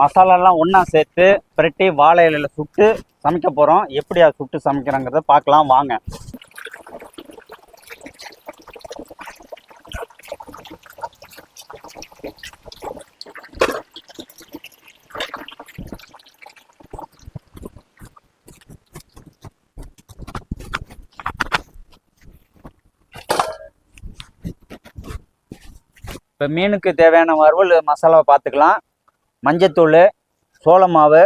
மசாலாலாம் ஒன்றா சேர்த்து பிரட்டி வாழை இலையில் சுட்டு சமைக்க போகிறோம் எப்படி அதை சுட்டு சமைக்கிறோங்கிறத பார்க்கலாம் வாங்க. இப்போ மீனுக்கு தேவையான வறுவல் மசாலாவை பார்த்துக்கலாம். மஞ்சத்தூள் சோளமாவு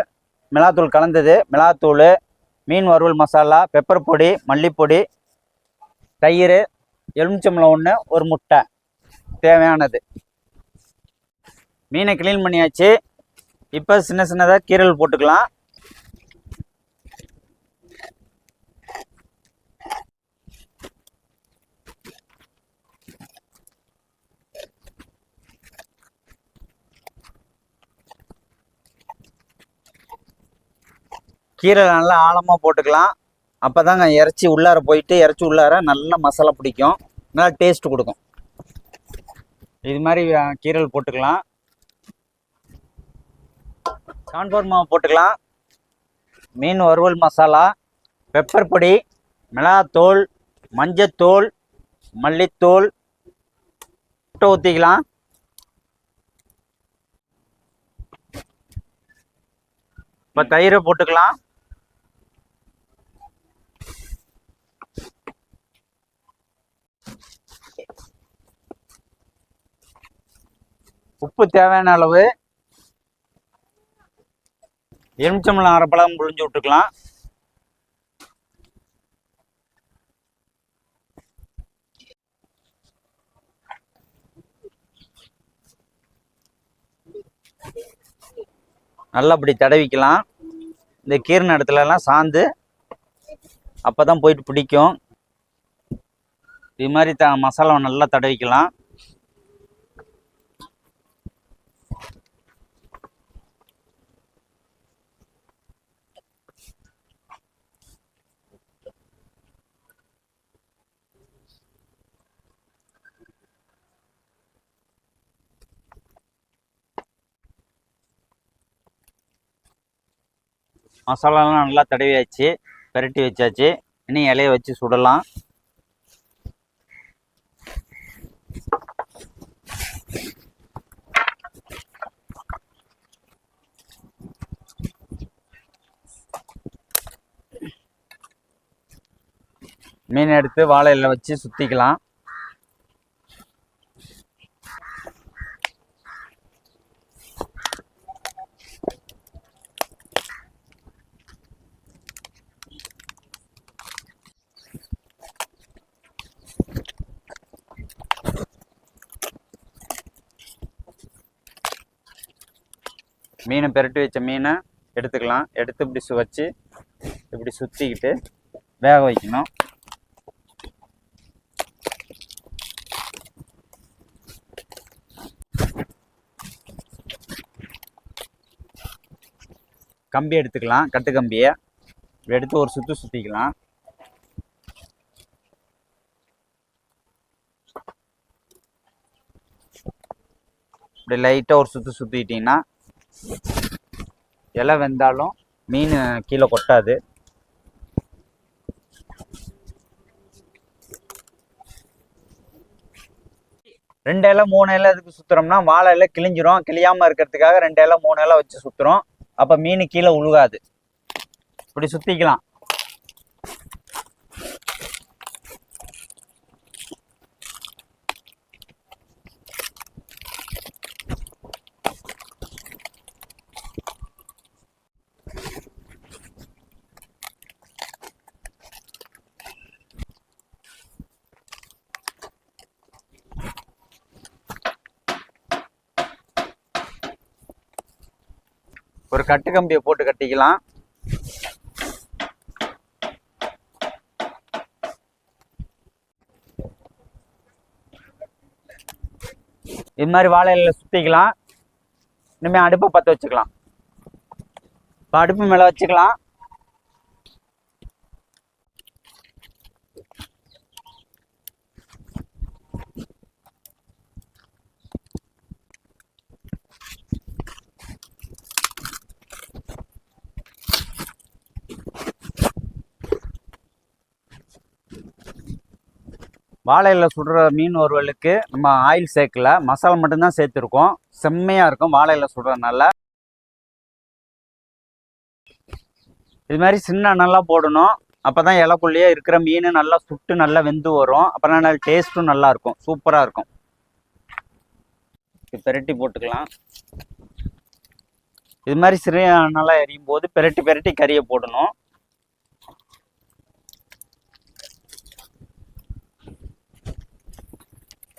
மிளகாத்தூள் கலந்தது. மிளகாத்தூள் மீன் வறுவல் மசாலா பெப்பர் பொடி மல்லிப்பொடி தயிர் எலுமிச்சம்பளம் ஒன்று ஒரு முட்டை தேவையானது. மீனை க்ளீன் பண்ணியாச்சு. இப்போ சின்ன சின்னதாக கீரல் போட்டுக்கலாம். கீரை நல்லா ஆழமாக போட்டுக்கலாம். அப்போ தாங்க இறச்சி உள்ளார போயிட்டு இறச்சி உள்ளார நல்ல மசாலா பிடிக்கும். நல்லா டேஸ்ட் கொடுக்கும். இது மாதிரி கீரல் போட்டுக்கலாம். கான்ஃபோர் மாவு போட்டுக்கலாம். மீன் வறுவல் மசாலா பெப்பர் பொடி மிளகாத்தூள் மஞ்சத்தூள் மல்லித்தூள் முட்டை ஊற்றிக்கலாம் இப்போ தயிரை போட்டுக்கலாம். உப்பு தேவையான அளவு எலுமிச்சம்பழம் அரைப்பழம் புழிஞ்சு விட்டுக்கலாம். நல்லா அப்படி தடவிக்கலாம். இந்த கீரன இடத்துலலாம் சாந்து அப்போ தான் போயிட்டு பிடிக்கும். இது மாதிரி த மசாலாவை நல்லா தடவிக்கலாம். மசாலாலாம் நல்லா தடவியாச்சு பெரட்டி வச்சாச்சு. இனி இலையை வச்சு சுடலாம். மீன் எடுத்து வாழை இலை வச்சு சுற்றிக்கலாம் மீனை பெரட்டி வச்ச மீனை எடுத்துக்கலாம். எடுத்து இப்படி சு வச்சு இப்படி சுற்றிக்கிட்டு வேக வைக்கணும். கம்பி எடுத்துக்கலாம். கட்டு கம்பியை. எடுத்து ஒரு சுற்று சுற்றிக்கலாம் இப்படி லைட்டாக ஒரு சுற்று சுற்றிக்கிட்டிங்கன்னா இலை வெந்தாலும் மீன் கீழே கொட்டாது. ரெண்டு இலை மூணு இலை எதுக்கு சுத்துறோம்னா வாழை இலை கிழிஞ்சிரும். கிழியாம இருக்கிறதுக்காக ரெண்டு இலை மூணு இலை வச்சு சுத்துறோம். அப்ப மீன் கீழே உழுகாது. இப்படி சுத்திக்கலாம். ஒரு கட்டு கம்பியை போட்டு கட்டிக்கலாம். இது மாதிரி வாழை இலையில சுத்திக்கலாம். இனிமே அடுப்பை பற்ற வச்சுக்கலாம். இப்போ அடுப்பு மேலே வச்சுக்கலாம். வாழையில் சுடுற மீன் வறுவலுக்கு நம்ம ஆயில் சேர்க்கல. மசாலா மட்டும்தான் சேர்த்துருக்கோம். செம்மையாக இருக்கும் வாழையில் சுடுறதுனால. இது மாதிரி சின்ன நல்லா போடணும். அப்போ தான் இலக்குள்ளேயே இருக்கிற மீன் நல்லா சுட்டு நல்லா வெந்து வரும். அப்புறம் நல்லா டேஸ்ட்டும் நல்லாயிருக்கும் சூப்பராக இருக்கும். இது பெரட்டி போட்டுக்கலாம். இது மாதிரி சிறிய நல்லா எரியும் போது பெரட்டி பெரட்டி கறியை போடணும்.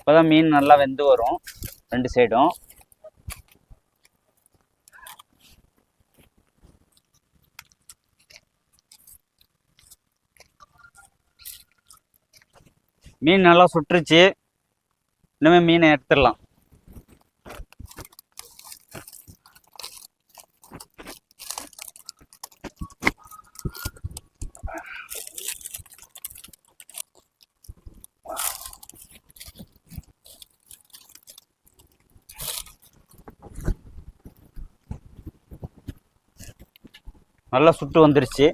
அப்போதான் மீன் நல்லா வெந்து வரும். ரெண்டு சைடும் மீன் நல்லா சுட்டுருச்சு இனிமேல் மீனை எடுத்துடலாம். நல்லா சுட்டு வந்துருச்சு.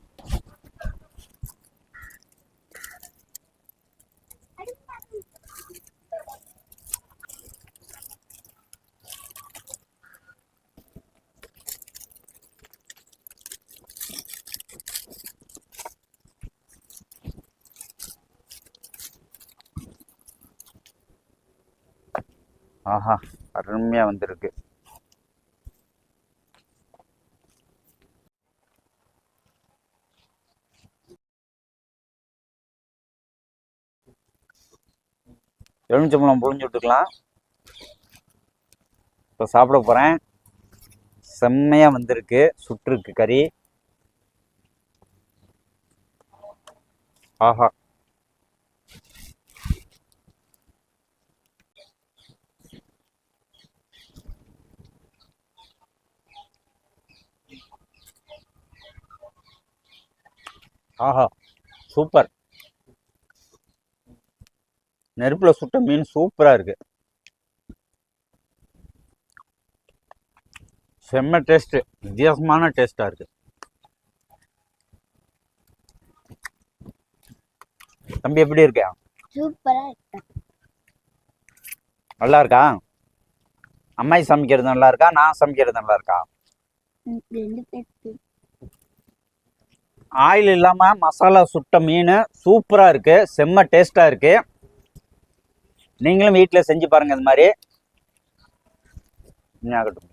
ஆஹா அருமையாக வந்திருக்கு. எலுமிச்சம்பழம் புழிஞ்சு விட்டுக்கலாம். இப்போ சாப்பிட போகிறேன் செம்மையாக வந்திருக்கு. சுட்டுருக்கு கறி. ஆஹா. ஆஹா. சூப்பர். நெருப்புல சுட்ட மீன் சூப்பரா இருக்கு. செம்ம டேஸ்ட் வித்தியாசமான டேஸ்டா இருக்கு. தம்பி எப்படி இருக்க சூப்பரா இருக்கு? நல்லா இருக்கா? அம்மாயி சமைக்கிறது நல்லா இருக்கா? நான் சமைக்கிறது நல்லா இருக்கா? ஆயில் இல்லாம மசாலா சுட்ட மீன் சூப்பரா இருக்கு. செம்ம டேஸ்டா இருக்கு. நீங்களும் வீட்டில் செஞ்சு பாருங்க இது மாதிரி. ஆகட்டும்.